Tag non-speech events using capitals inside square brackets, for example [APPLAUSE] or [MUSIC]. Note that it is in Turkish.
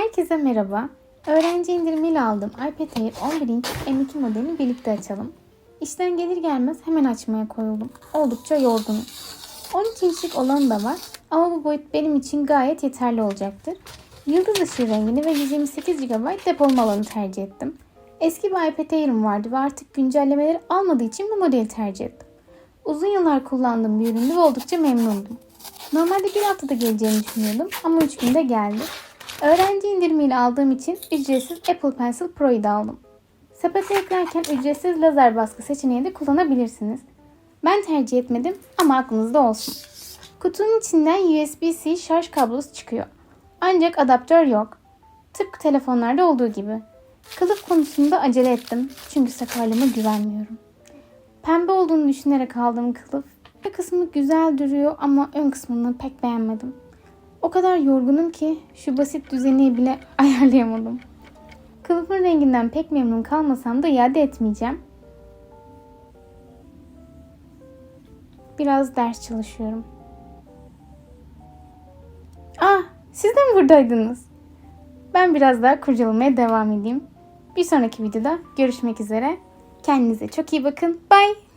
Herkese merhaba. Öğrenci indirimiyle aldığım iPad Air 11 inç M2 modelini birlikte açalım. İşten gelir gelmez hemen açmaya koyuldum. Oldukça yorgunum. 13 inçlik olanı da var ama bu boyut benim için gayet yeterli olacaktır. Yıldız ışığı rengini ve 128 GB depolama alanı tercih ettim. Eski bir iPad Air'im vardı ve artık güncellemeleri almadığı için bu modeli tercih ettim. Uzun yıllar kullandığım bir üründü ve oldukça memnundum. Normalde bir haftada geleceğini düşünüyordum ama 3 günde geldi. Öğrenci indirimiyle aldığım için ücretsiz Apple Pencil Pro'yu da aldım. Sepete eklerken ücretsiz lazer baskı seçeneği de kullanabilirsiniz. Ben tercih etmedim ama aklınızda olsun. Kutunun içinden USB-C şarj kablosu çıkıyor. Ancak adaptör yok. Tıpkı telefonlarda olduğu gibi. Kılıf konusunda acele ettim çünkü sakarlığıma güvenmiyorum. Pembe olduğunu düşünerek aldığım kılıf bir kısmı güzel duruyor ama ön kısmını pek beğenmedim. O kadar yorgunum ki şu basit düzeni bile [LAUGHS] ayarlayamadım. Kılıfın renginden pek memnun kalmasam da iade etmeyeceğim. Biraz ders çalışıyorum. Ah, siz de mi buradaydınız? Ben biraz daha kurcalamaya devam edeyim. Bir sonraki videoda görüşmek üzere. Kendinize çok iyi bakın. Bye.